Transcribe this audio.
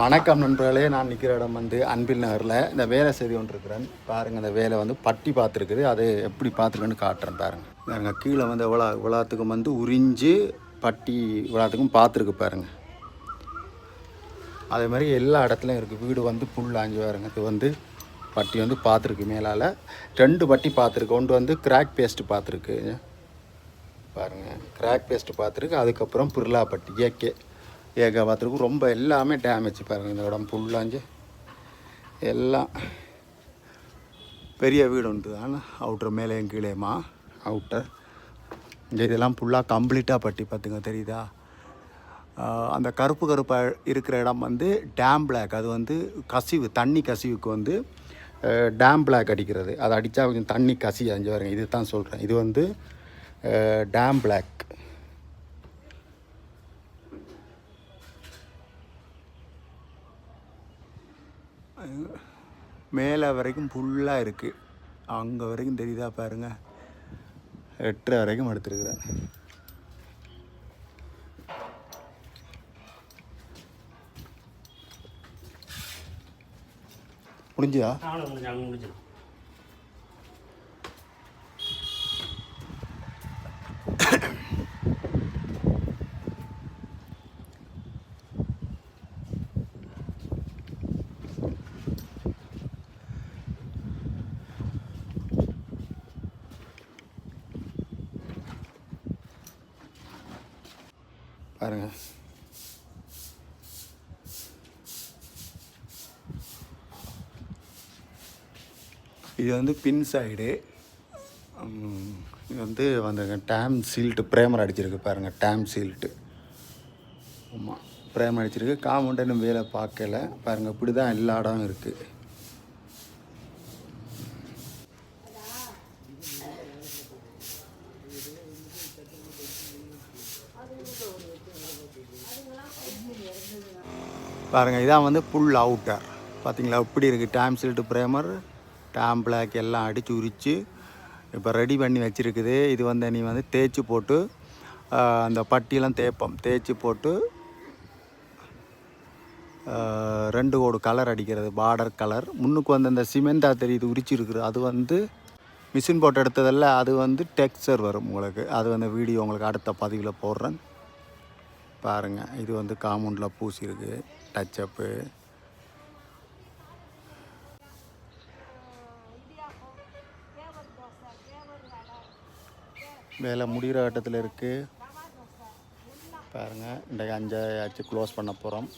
வணக்கம் நண்பர்களே நான் நிற்கிற இடம் வந்து அன்பில் நகரில். இந்த வேலை செய்து கொண்டிருக்கிறேன். பாருங்கள் இந்த வேலை வந்து பட்டி பார்த்துருக்குது. அது எப்படி பார்த்துருக்குன்னு காட்டுறேன் பாருங்கள் பாருங்க கீழே வந்து விழா விழாத்துக்கும் வந்து உறிஞ்சு பட்டி விழாத்துக்கும் பார்த்துருக்கு பாருங்கள் அதே மாதிரி எல்லா இடத்துலையும் இருக்குது வீடு வந்து புல்லாஞ்சு பாருங்க. இது வந்து பட்டி வந்து பார்த்துருக்கு மேலால். ரெண்டு பட்டி பார்த்துருக்கு. ஒன்று வந்து கிராக் பேஸ்ட்டு பார்த்துருக்கு. பாருங்கள் கிராக் பேஸ்ட்டு பார்த்துருக்கு. அதுக்கப்புறம் பிர்லா பட்டி ஏகே ஏகா பார்த்துருக்கும் ரொம்ப எல்லாமே டேமேஜ் பாருங்கள் இந்த இடம் புல்லாஞ்சு எல்லாம் பெரிய வீடு உண்டு. ஆனால் அவுட்டர் மேலேயும் கீழேயுமா? அவுட்டர் இந்த இதெல்லாம் ஃபுல்லாக கம்ப்ளீட்டாக பட்டி பார்த்துங்க தெரியுதா? அந்த கருப்பு கருப்பாக இருக்கிற இடம் வந்து டேம் பிளாக் அது வந்து கசிவு தண்ணி கசிவுக்கு வந்து டேம் பிளாக் அடிக்கிறது. அதை அடித்தா கொஞ்சம் தண்ணி கசி அஞ்சு பாருங்க இது தான் சொல்கிறேன் இது வந்து டேம் பிளாக் மேலே வரைக்கும் ஃபுல்லாக இருக்குது அங்கே வரைக்கும் தெரியுதா பாருங்கள் எட்டரை வரைக்கும் எடுத்துருக்குறேன். முடிஞ்சுதா முடிஞ்சு பாருங்க. இது வந்து பின் சைடு. இது வந்து வந்துங்க டேம் சீல்ட்டு பிரேமர் அடிச்சிருக்கு பாருங்கள் டேம் சீல்ட்டு ஆமாம் பிரேமர் அடிச்சிருக்கு. காமௌண்ட் இன்னும் வேலை பார்க்கல. பாருங்கள் இப்படி தான் எல்லா இடமும் இருக்குது பாருங்கள் இதான் வந்து புல் அவுட்டர் பார்த்தீங்களா இப்படி இருக்குது dam silt primer dam block எல்லாம் அடித்து உரித்து இப்போ ரெடி பண்ணி வச்சுருக்குது. இது வந்து நீ வந்து தேய்ச்சி போட்டு அந்த பட்டியெல்லாம் தேய்ப்போம். தேய்ச்சி போட்டு ரெண்டு கோடு கலர் அடிக்கிறது. பார்டர் கலர் முன்னுக்கு வந்து அந்த சிமெண்டா தெரியுது உரிச்சிருக்குது. அது வந்து மிஷின் போட்டு எடுத்ததில் அது வந்து டெக்ஸ்சர் வரும் உங்களுக்கு. அது வந்து வீடியோ உங்களுக்கு அடுத்த பதிவில் போடுறேன். பாருங்கள் இது வந்து காம்பவுண்டில் பூசியிருக்கு டச்சப்பு வேலை முடிகிற கட்டத்தில் இருக்குது பாருங்கள் இன்றைக்கு அஞ்சாச்சு க்ளோஸ் பண்ண போகிறோம்